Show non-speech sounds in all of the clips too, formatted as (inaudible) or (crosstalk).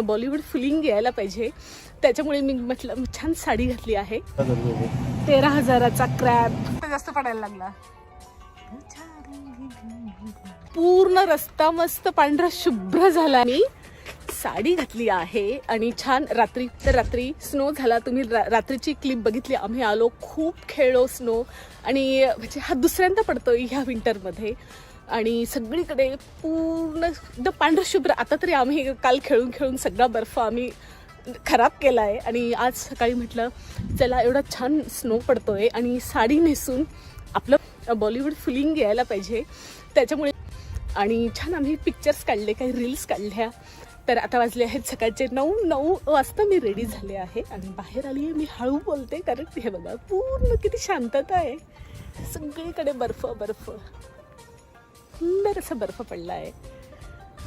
Bollywood feeling यायला पाहिजे. त्याच्यामुळे मी म्हटलं छान साडी घातली आहे. तेरा हजाराचा क्रॅप. जास्त पडायला लागला. पूर्ण रस्ता मस्त पांढरा शुभ्र झाला. मी साडी घातली आहे आणि छान रात्री तर रात्री स्नो झाला. तुम्ही रा- रात्रीची क्लिप बघितली. आम्ही आलो खूप खेळलो स्नो आणि म्हणजे हा दुसऱ्यांदा पडतोय ह्या विंटरमध्ये आणि सगळीकडे पूर्ण एकदम पांढरं शुभ्र. आता तरी आम्ही काल खेळून खेळून सगळा बर्फ आम्ही खराब केला आहे आणि आज सकाळी म्हटलं चला एवढा छान स्नो पडतोय आणि साडी नेसून आपलं बॉलिवूड फिलिंग यायला पाहिजे. त्याच्यामुळे आणि छान आम्ही पिक्चर्स काढले काही रील्स काढल्या. तर आता वाजले आहेत सकाळचे नऊ नऊ वाजता मी रेडी झाले आहे. आणि बाहेर आली आहे मी हळू बोलते कारण हे बघा पूर्ण किती शांतता आहे. सगळीकडे बर्फ बर्फ. सुंदर असा बर्फ पडला आहे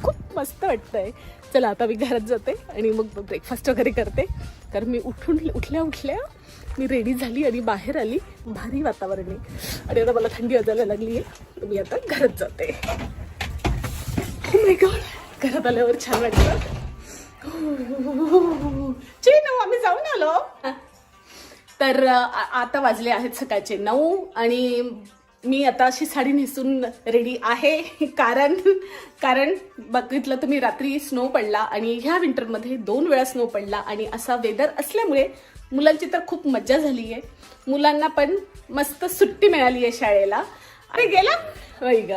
खूप मस्त वाटतंय. चला आता मी घरात जाते आणि मग ब्रेकफास्ट वगैरे करते. कारण मी उठून उठल्या उठल्या मी रेडी झाली आणि बाहेर आली. भारी वातावरण आहे. आणि आता मला थंडी वाजायला लागली आहे मी आता घरात जाते. Oh. घरात आल्यावर छान वाटतं. चिनू आम्ही जाऊन आलो. तर आता वाजले आहेत सकाळचे नऊ आणि मी आता अशी साडी नेसून रेडी आहे. कारण कारण बघितलं तर मी रात्री स्नो पडला आणि ह्या विंटरमध्ये दोन वेळा स्नो पडला आणि असा वेदर असल्यामुळे मुलांची तर खूप मज्जा झाली आहे मुलांना पण मस्त सुट्टी मिळाली आहे शाळेला. अरे गेला? वै ग.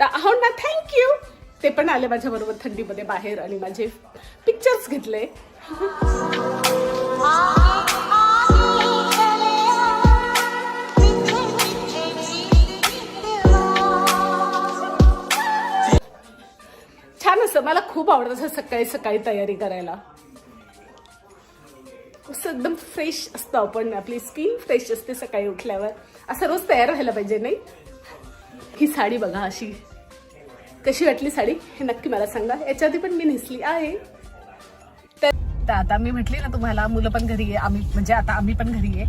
तर अहो ना थँक्यू ते पण आले माझ्याबरोबर थंडीमध्ये बाहेर आणि माझे पिक्चर्स घेतले. असं मला खूप आवडत असं सकाळी सकाळी तयारी करायला. असं एकदम फ्रेश असतं आपण आपली स्किन फ्रेश असते सकाळी उठल्यावर. असं रोज तयार व्हायला पाहिजे नाही? ही साडी बघा अशी. कशी वाटली साडी? हे नक्की मला सांगा. याच्या आधी पण मी नेसली आहे. तर आता मी म्हटली ना तुम्हाला मुलं पण घरी आहे. आम्ही म्हणजे आता आम्ही पण घरी आहे.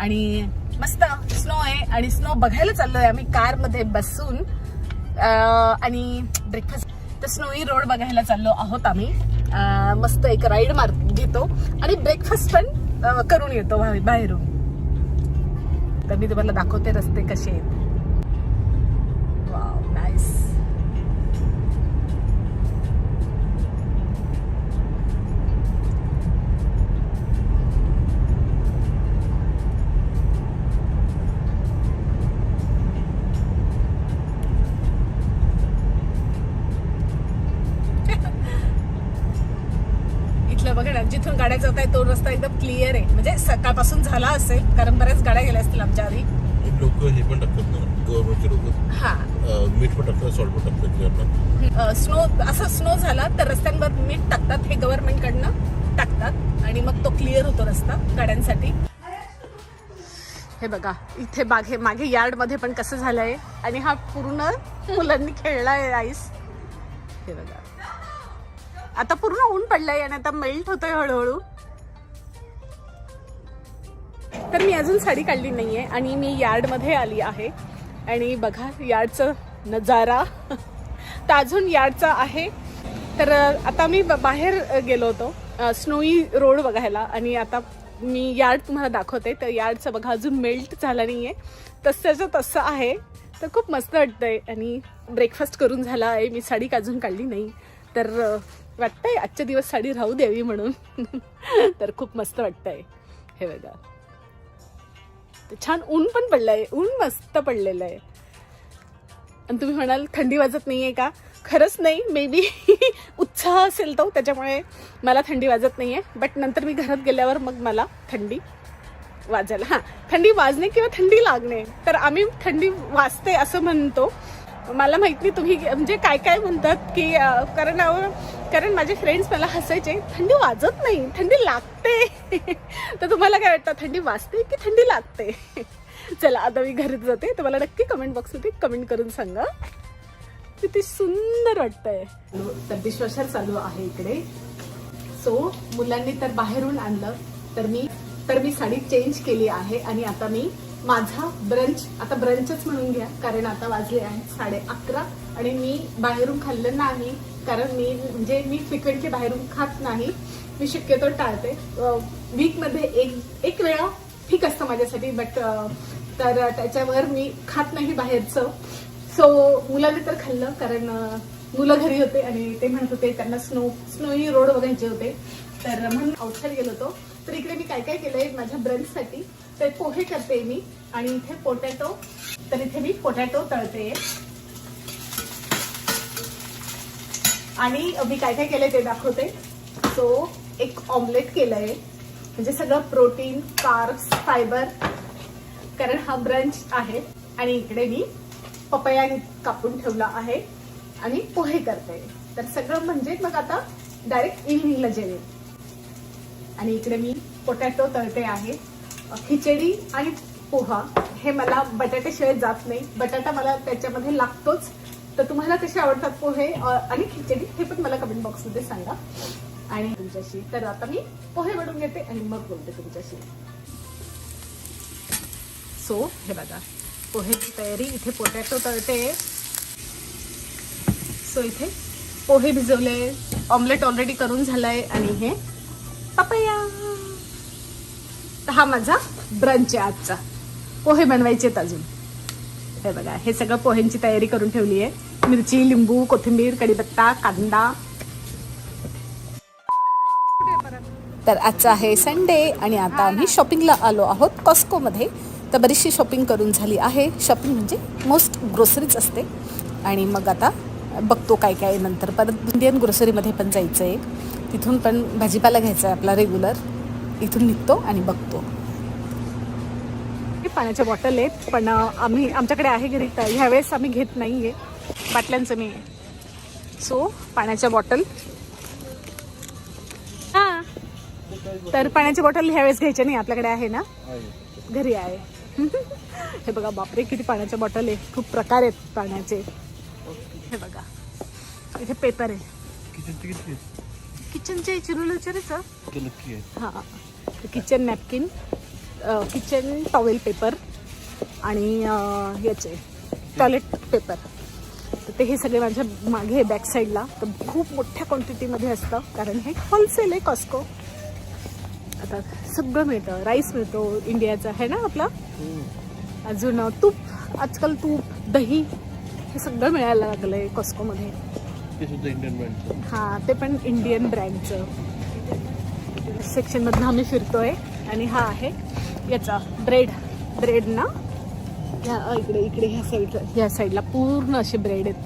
आणि मस्त स्नो आहे. आणि स्नो बघायला चाललोय आम्ही कारमध्ये बसून. आणि ब्रेकफास्ट तर स्नोई रोड बघायला चाललो आहोत आम्ही. मस्त एक राईड मार घेतो. आणि ब्रेकफास्ट पण करून येतो बाहेरून. तर मी तुम्हाला दाखवते रस्ते कसे आहेत. वाव नाईस इथलं बघा ना जिथून गाड्या जात आहे तो रस्ता एकदम क्लिअर आहे. म्हणजे सकाळपासून झाला असेल कारण बऱ्याच गाड्या गेल्या असतील आमच्या आधी. लोक हे पण टाकतात ना गव्हर्नमेंटचे लोक. हा. मीठ पण टाकतात सॉल्ट पण टाकतात स्नो असा स्नो झाला तर रस्त्यांवर मीठ टाकतात हे गव्हर्नमेंट कडनं टाकतात. आणि मग तो क्लिअर होतो रस्ता गाड्यांसाठी. हे बघा इथे बागे मागे यार्डमध्ये पण कसं झालंय? आणि हा पूर्ण मुलांनी खेळलाय आईस हे बघा. आता पूर्ण ऊन पडलंय आणि आता मेल्ट होतोय हळूहळू. तर मी अजून साडी काढली नाहीये आणि मी यार्डमध्ये आली आहे. आणि बघा यार्डचं नजारा. (laughs) तर अजून यार्डचा आहे. तर आता मी ब- बाहेर गेलो होतो. स्नोई रोड बघायला. आणि आता मी यार्ड तुम्हाला दाखवते. तर यार्डचं बघा अजून मेल्ट झाला नाहीये. तसंचं तसं आहे. तर खूप मस्त वाटतंय. आणि ब्रेकफास्ट करून झाला आहे. मी साडी अजून काढली नाही. तर वाटतंय आजचे दिवस साडी राहू द्यावी म्हणून. (laughs) तर खूप मस्त वाटतंय. हे बघा. छान ऊन पण पडलंय. ऊन मस्त पडलेलं आहे. आणि तुम्ही म्हणाल थंडी वाजत नाहीये का? खरंच नाही. मे बी (laughs) उत्साह असेल तो त्याच्यामुळे मला थंडी वाजत नाहीये. बट नंतर मी घरात गेल्यावर मग मला थंडी वाजायला हां थंडी वाजणे किंवा थंडी लागणे. तर आम्ही थंडी वाजते असं म्हणतो. मला माहीत नाही तुम्ही म्हणजे काय काय म्हणतात की कारण कारण माझे फ्रेंड्स मला हसायचे थंडी वाजत नाही थंडी लागते. (laughs) तर तुम्हाला काय वाटतं थंडी वाजते की थंडी लागते? (laughs) चला आता मी घरीच जाते. तर मला नक्की कमेंट बॉक्समध्ये कमेंट करून सांगा. किती सुंदर वाटतंय. तर डिशवॉशर चालू आहे इकडे. सो मुलांनी तर बाहेरून आणलं तर मी तर मी साडी चेंज केली आहे आणि आता मी माझा ब्रंच आता ब्रंचच म्हणून घ्या कारण आता वाजले आहेत साडे अकरा आणि मी बाहेरून खाल्लं नाही कारण मी म्हणजे मी फ्रिक्वेंटली बाहेरून खात नाही मी शक्यतो टाळते. वीकमध्ये एक एक वेळा ठीक असतं माझ्यासाठी बट तर त्याच्यावर मी खात नाही बाहेरचं. सो मुलाने तर खाल्लं कारण मुलं घरी होते आणि ते म्हणत होते त्यांना स्नो स्नोई रोड बघायचे होते. तर म्हणून आउटसाईड गेलो होतो. तर इकडे मी काय काय केलंय माझ्या ब्रंचसाठी तर पोहे करते मी. आणि इथे पोटॅटो तर इथे मी पोटॅटो तळते आणि मी काय काय केलंय ते दाखवते. सो एक ऑमलेट केलंय. म्हणजे सगळं प्रोटीन कार्ब्स फायबर कारण हा ब्रंच आहे. आणि इकडे मी पपया कापून ठेवला आहे. आणि पोहे करते तर सगळं म्हणजे मग आता डायरेक्ट इव्हिनिंगला जेवेल आणि इकडे मी पोटॅटो तळते आहे. खिचडी आणि पोहा. हे मला बटाट्याशिवाय जात नाही. बटाटा मला त्याच्यामध्ये लागतोच. तर तुम्हाला कसे आवडतात पोहे आणि खिचडी हे पण मला कमेंट बॉक्समध्ये सांगा. आणि तुमच्याशी तर आता मी पोहे वडून घेते आणि मग बोलते तुमच्याशी. सो हे बघा. पोहेची तयारी. इथे पोटॅटो तळते. सो इथे पोहे भिजवले. ऑमलेट ऑलरेडी करून झालाय आणि हे पपया. हा माझा ब्रंच आहे आजचा. पोहे बनवायचे आहेत अजून. हे बघा हे सगळं पोह्यांची तयारी करून ठेवली आहे. मिरची लिंबू कोथिंबीर कढीपत्ता कांदा. तर आजचा आहे संडे आणि आता आम्ही शॉपिंगला आलो आहोत कॉस्कोमध्ये तर बरीचशी शॉपिंग करून झाली आहे. शॉपिंग म्हणजे मोस्ट ग्रोसरीच असते. आणि मग आता बघतो काय काय नंतर. परत इंडियन ग्रोसरीमध्ये पण जायचं आहे तिथून पण भाजीपाला घ्यायचा आहे आपला रेग्युलर इथून निघतो आणि बघतो. पाण्याच्या बॉटल आहेत पण आम्ही आमच्याकडे आहे घरी तर ह्यावेळेस आम्ही घेत नाही आहे बाटल्यांचं मी सो पाण्याच्या बॉटल हां. तर पाण्याची बॉटल ह्यावेळेस घ्यायची नाही आपल्याकडे आहे ना? घरी आहे. (laughs) हे बघा बापरे किती पाण्याच्या बॉटल आहे खूप प्रकार आहेत पाण्याचे. हे बघा. इथे पेपर आहे. किचनची किती किचनचे चिरूला विचारायचं नक्की आहे. हां. Kitchen napkin kitchen towel paper आणि अं, याचे टॉयलेट पेपर तर ते हे सगळे माझ्या मागे बॅक साईडला तर खूप मोठ्या क्वांटिटीमध्ये असतं कारण हे होलसेल आहे कॉस्को आता सगळं मिळतं. राईस मिळतो इंडियाचा आहे ना आपला? अजून तूप. आजकाल तूप दही हे सगळं मिळायला लागलं आहे कॉस्कोमध्ये ते सुद्धा इंडियन ब्रँडचं हां ते पण इंडियन ब्रँडचं सेक्शनमधनं आम्ही फिरतोय. आणि हा आहे याचा ब्रेड ब्रेड ना? ह्या इकडे इकडे ह्या साईडला ह्या साईडला पूर्ण असे ब्रेड आहेत.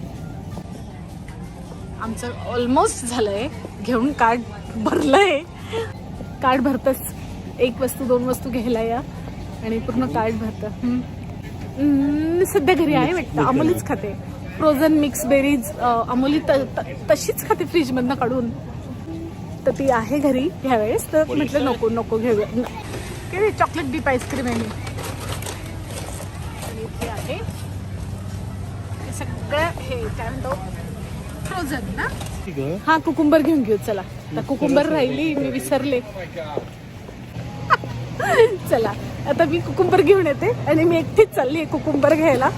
आमचं ऑलमोस्ट झालंय. घेऊन कार्ड भरलंय. कार्ड भरतच एक वस्तू दोन वस्तू घ्यायला या. आणि पूर्ण कार्ड भरतं. सध्या घरी आहे वाटतं. अमोलीच खाते. फ्रोझन मिक्स बेरीज अमोली तशीच खाते फ्रीजमधनं काढून. तर ती आहे घरी ह्यावेळेस तर म्हटलं नको नको घेऊया. चॉकलेट डीप आईस्क्रीम आहे मी. आणि इथे आहे. हे सगळं हे काय म्हणतो फ्रोझन ना हा कुकुंबर घेऊन घेऊ चला. आता कुकुंबर राहिली मी विसरले. (laughs) चला. आता मी कुकुंबर घेऊन येते आणि मी एकटीच चालली आहे कुकुंबर घ्यायला.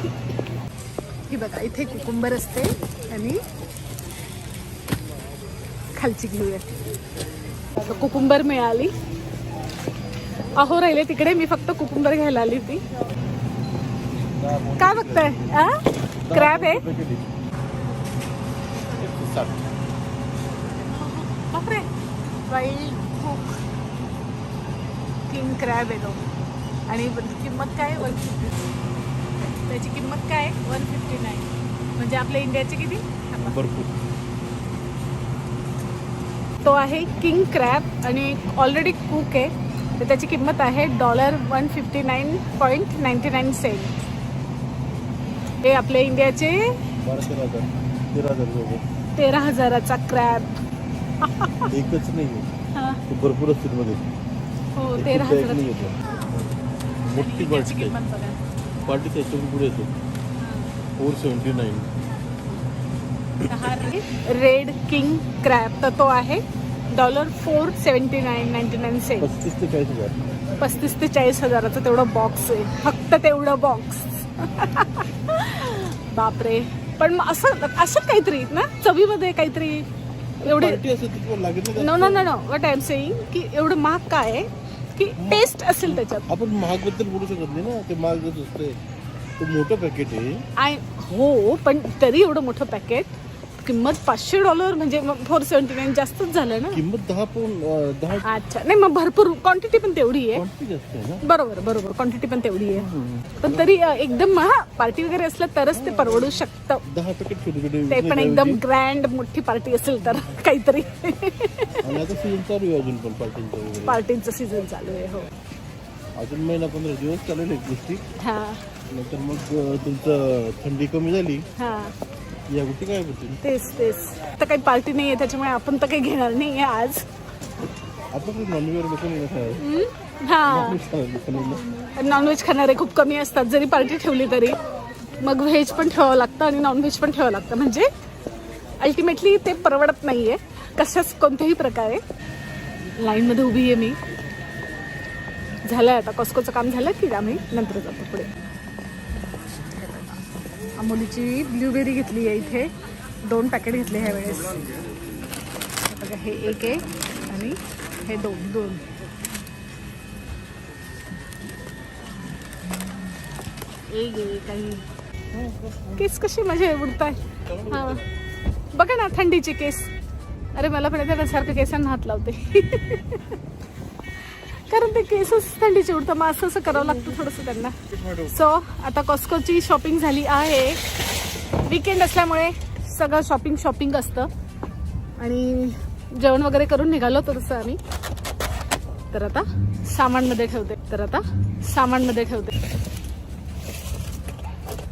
ही बघा इथे कुकुंबर असते आणि खालची घेऊया. कुकुंबर मिळाली. अहो राहिले तिकडे मी फक्त कुकुंबर घ्यायला आली होती. काय बघताय? क्रॅब आहे? बापरे. वाईल्ड कुक किंग क्रॅब आहे तो. आणि किंमत काय वन त्याची किंमत काय? वन फिफ्टी नाईन म्हणजे आपल्या इंडियाची किती? भरपूर. तो आहे किंग क्रॅब आणि ऑलरेडी कुक आहे. तर त्याची किंमत आहे dollar one fifty nine point ninety nine cent. हे आपल्या इंडियाचे तेरा हजार हजार हजाराचा क्रॅब. एकच नाही भरपूर असतील मध्ये. हो तेरा मोठी क्वांटिटी किंमत बघा. क्वांटिटी त्याच्याकडून पुढे येतो. Four seventy nine red king crab तर तो आहे. Dollar four seventy nine ninety nine cent पस्तीस ते चाळीस हजार. पस्तीस ते चाळीस हजाराचं तेवढं बॉक्स आहे. फक्त तेवढं बॉक्स बापरे. पण मग असं असं काहीतरी ना? चवीमध्ये काहीतरी एवढे party no no no no what I am saying की एवढं महाग काय आहे? की टेस्ट असेल त्याच्यात. आपण महागबद्दल बोलू शकत नाही ना. ते महागच असते ते मोठं पॅकेट आहे. आय हो पण तरी एवढं मोठं पॅकेट किंमत पाचशे डॉलर म्हणजे फोर सेवन्टी नाईन जास्तच झालं ना? किंमत दहा अं, दहा अच्छा. नाही मग भरपूर क्वांटिटी पण तेवढी आहे. क्वांटिटी जास्त आहे ना? बरोबर बरोबर. क्वांटिटी पण तेवढी आहे. पण तरी अ, एकदम हा पार्टी वगैरे असलं तरच ते परवडू शकतं. दहा पॅकेट छोटे छोटे ते पण एकदम. ग्रँड मोठी पार्टी असेल तर काहीतरी. आणि आता सीझन चालू आहे अजून पण पार्टींचा वगैरे. पार्टीचं सीझन चालू आहे हो. अजून महिना पंधरा दिवस चालेल एक गोष्टी. हा. नंतर मग अं, तुमचं थंडी कमी झाली. हा. या काय तेच तेच. तर काही पार्टी नाही आहे त्याच्यामुळे आपण तर काही घेणार नाही आहे आज. आपण नॉनव्हेज लोक नाही ना खायला. हम्म? हा. नॉनव्हेज खायला लोकं नाही ना. नॉनव्हेज खाणारे खूप कमी असतात जरी पार्टी ठेवली तरी. मग व्हेज पण ठेवावं लागतं आणि नॉनव्हेज पण ठेवावं लागतं. म्हणजे अल्टिमेटली ते परवडत नाही आहे कशाच कोणत्याही प्रकारे. लाईनमध्ये उभी आहे मी. झालं आता कॉस्कोचं काम झालं की आम्ही नंतर जातो पुढे. अमोलीची ब्लूबेरी घेतली आहे इथे. दोन पॅकेट घेतले ह्या वेळेस. बघा हे एक आहे आणि हे दोन दोन. एक केस कशी माझे उडताय? हा. बघा ना थंडीचे केस. अरे मला पण त्यासारखं केसांना हात लावते. (laughs) कारण ते केसच थंडीचे उडतं मग असं असं करावं लागतं थोडंसं त्यांना. सो आता कॉस्कोची शॉपिंग झाली आहे. विकेंड असल्यामुळे सगळं शॉपिंग शॉपिंग असतं. आणि जेवण वगैरे करून निघालो होतो तसं आम्ही. तर आता सामानमध्ये ठेवते. तर आता सामानमध्ये ठेवते.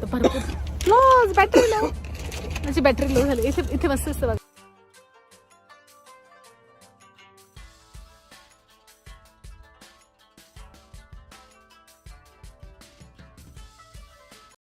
तर भरपूर क्लोज बॅटरी लो माझी बॅटरी लो झाली. इथे इथे मस्त असतं